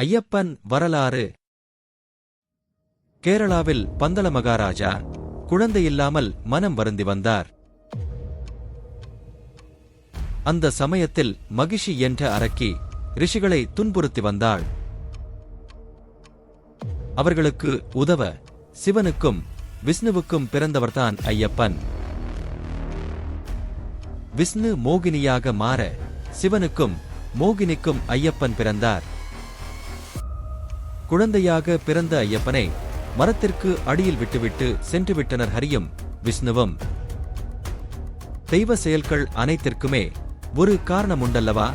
ஐயப்பன் வரலாறு. கேரளாவில் பந்தள மகாராஜா குழந்தை இல்லாமல் மனம் வருந்தி வந்தார். அந்த சமயத்தில் மகிஷி என்ற அரக்கி ரிஷிகளை துன்புறுத்தி வந்தாள். அவர்களுக்கு உதவ சிவனுக்கும் விஷ்ணுவுக்கும் பிறந்தவர்தான் ஐயப்பன். விஷ்ணு மோகினியாக மாற சிவனுக்கும் மோகினிக்கும் ஐயப்பன் பிறந்தார். குழந்தையாக பிறந்த ஐயப்பனை மரத்திற்கு அடியில் விட்டுவிட்டு சென்று விட்டனர் ஹரியும் விஷ்ணுவும். தெய்வ செயல்கள் அனைத்திற்குமே ஒரு காரணம் உண்டல்லவா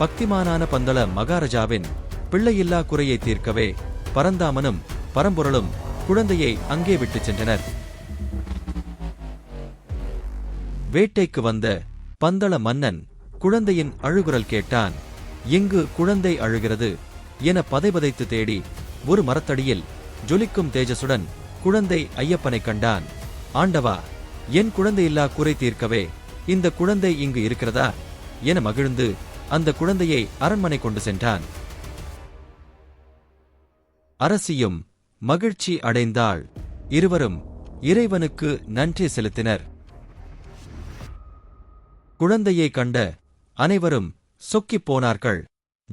பக்திமானான பந்தள மகாராஜாவின் பிள்ளையில்லா குறையை தீர்க்கவே பரந்தாமனும் பரம்பொருளும் குழந்தையை அங்கே விட்டுச் சென்றனர். வேட்டைக்கு வந்த பந்தள மன்னன் குழந்தையின் அழுகுரல் கேட்டான் எங்கு குழந்தை அழுகிறது? என பதைபதைத்து தேடி ஒரு மரத்தடியில் ஜொலிக்கும் தேஜசுடன் குழந்தை ஐயப்பனை கண்டான். ஆண்டவா என் குழந்தையில்லா குறை தீர்க்கவே இந்த குழந்தை இங்கு இருக்கிறதா? என மகிழ்ந்து அந்த குழந்தையை அரண்மனை கொண்டு சென்றான். அரசியும் மகிழ்ச்சி அடைந்தாள். இருவரும் இறைவனுக்கு நன்றி செலுத்தினர். குழந்தையை கண்ட அனைவரும் சொக்கிப் போனார்கள்.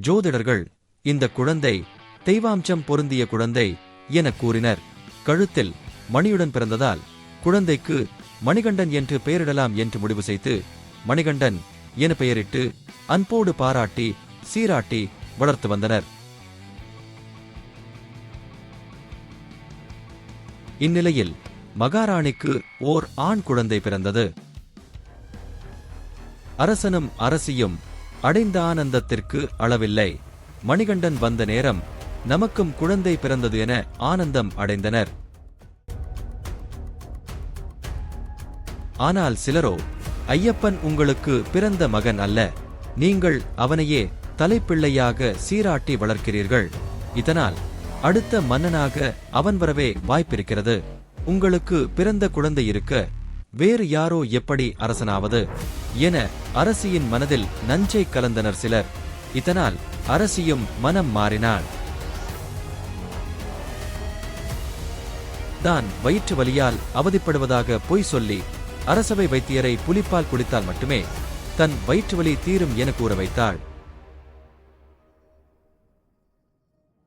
ஜோதிடர்கள் இந்த குழந்தை தெய்வாம்சம் பொருந்திய குழந்தை என கூறினர். கழுத்தில் மணியுடன் பிறந்ததால் குழந்தைக்கு மணிகண்டன் என்று பெயரிடலாம் என்று முடிவு செய்து மணிகண்டன் என பெயரிட்டு அன்போடு பாராட்டி சீராட்டி வளர்த்து வந்தனர். இந்நிலையில் மகாராணிக்கு ஓர் ஆண் குழந்தை பிறந்தது. அரசனும் அரசியும் அடைந்த ஆனந்தத்திற்கு அளவில்லை. மணிகண்டன் வந்த நேரம் நமக்கும் குழந்தை பிறந்தது என ஆனந்தம் அடைந்தனர். ஆனால் சிலரோ ஐயப்பன் உங்களுக்கு பிறந்த மகன் அல்ல நீங்கள் அவனையே தலைப்பிள்ளையாக சீராட்டி வளர்க்கிறீர்கள். இதனால் அடுத்த மன்னனாக அவன் வரவே வாய்ப்பிருக்கிறது. உங்களுக்கு பிறந்த குழந்தை இருக்க வேறு யாரோ எப்படி அரசனாவது? என அரசியின் மனதில் நஞ்சை கலந்தனர் சிலர். இதனால் அரசியும் மனம் மாறினாள். தான் வயிற்று வலியால் அவதிப்படுவதாக பொய் சொல்லி அரசவை வைத்தியரை புலிப்பால் குடித்தால் மட்டுமே தன் வயிற்று வலி தீரும் என கூற வைத்தாள்.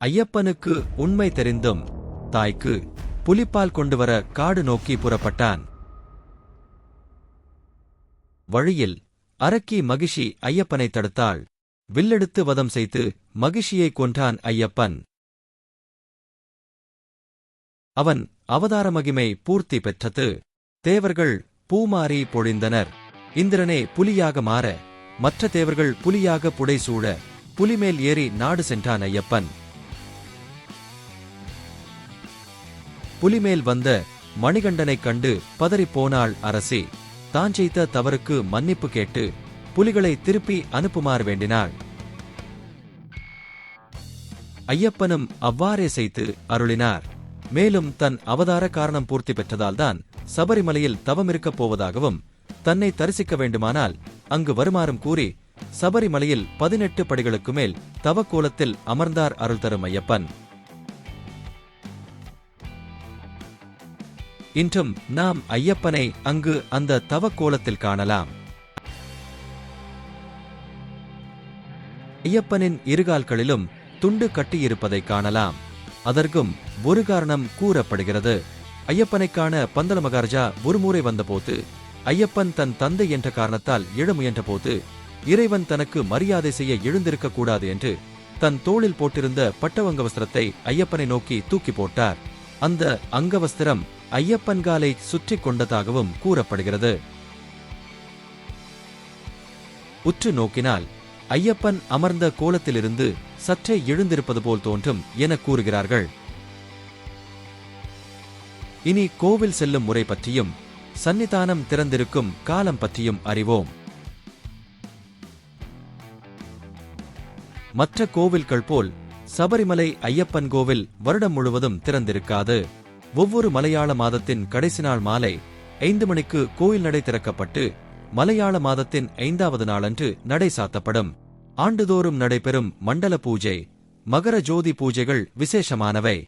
ஐயப்பனுக்கு உண்மை தெரிந்தும் தாய்க்கு புலிப்பால் கொண்டு வர காடு நோக்கி புறப்பட்டான். வழியில் அரக்கி மகிஷி ஐயப்பனை தடுத்தாள். வில்லெடுத்து வதம் செய்து மகிஷியை கொன்றான் ஐயப்பன். அவன் அவதார மகிமை பூர்த்தி பெற்றது. தேவர்கள் பூமாறி பொழிந்தனர். இந்திரனே புலியாக மாற மற்ற தேவர்கள் புலியாக புடைசூழ புலிமேல் ஏறி நாடு சென்றான் ஐயப்பன். புலிமேல் வந்த மணிகண்டனைக் கண்டு பதறிப்போனாள் அரசி. தான் செய்த தவறுக்கு மன்னிப்பு கேட்டு புலிகளை திருப்பி அனுப்புமாறு வேண்டினாள். ஐயப்பனும் அவ்வாறே செய்து அருளினார். மேலும் தன் அவதார காரணம் பூர்த்தி பெற்றதால்தான் சபரிமலையில் தவமிருக்கப் போவதாகவும் தன்னை தரிசிக்க வேண்டுமானால் அங்கு வருமாறும் கூறி சபரிமலையில் பதினெட்டு படிகளுக்கு மேல் தவக்கோலத்தில் அமர்ந்தார் அருள் தரும் ஐயப்பன். இன்றும் நாம் ஐயப்பனை அங்கு அந்த தவக்கோலத்தில் காணலாம். ஐயப்பனின் இருகால்களிலும் துண்டு கட்டியிருப்பதை காணலாம். அதற்கும் ஒரு காரணம் கூறப்படுகிறது. ஐயப்பனைக்கான பந்தல மகாராஜா ஒருமுறை வந்தபோது ஐயப்பன் தன் தந்தை என்ற காரணத்தால் எழ முயன்றபோது இறைவன் தனக்கு மரியாதை செய்ய எழுந்திருக்க கூடாது என்று தன் தோளில் போட்டிருந்த பட்டவங்க வஸ்திரத்தை ஐயப்பனை நோக்கி தூக்கி போட்டார். அந்த அங்கவஸ்திரம் ஐயப்பன் காலை சுற்றி கொண்டதாகவும் கூறப்படுகிறது. உற்று நோக்கினால் ஐயப்பன் அமர்ந்த கோலத்திலிருந்து சற்றே எழுந்திருப்பது போல் தோன்றும் என கூறுகிறார்கள். இனி கோவில் செல்லும் முறை பற்றியும் சன்னிதானம் திறந்திருக்கும் காலம் பற்றியும் அறிவோம். மற்ற கோவில்கள் போல் சபரிமலை ஐயப்பன் கோவில் வருடம் முழுவதும் திறந்திருக்காது. ஒவ்வொரு மலையாள மாதத்தின் கடைசி நாள் மாலை ஐந்து மணிக்கு கோயில் நடை திறக்கப்பட்டு மலையாள மாதத்தின் ஐந்தாவது நாளன்று நடை சாத்தப்படும். ஆண்டுதோறும் நடைபெறும் மண்டல பூஜை மகர ஜோதி பூஜைகள் விசேஷமானவை.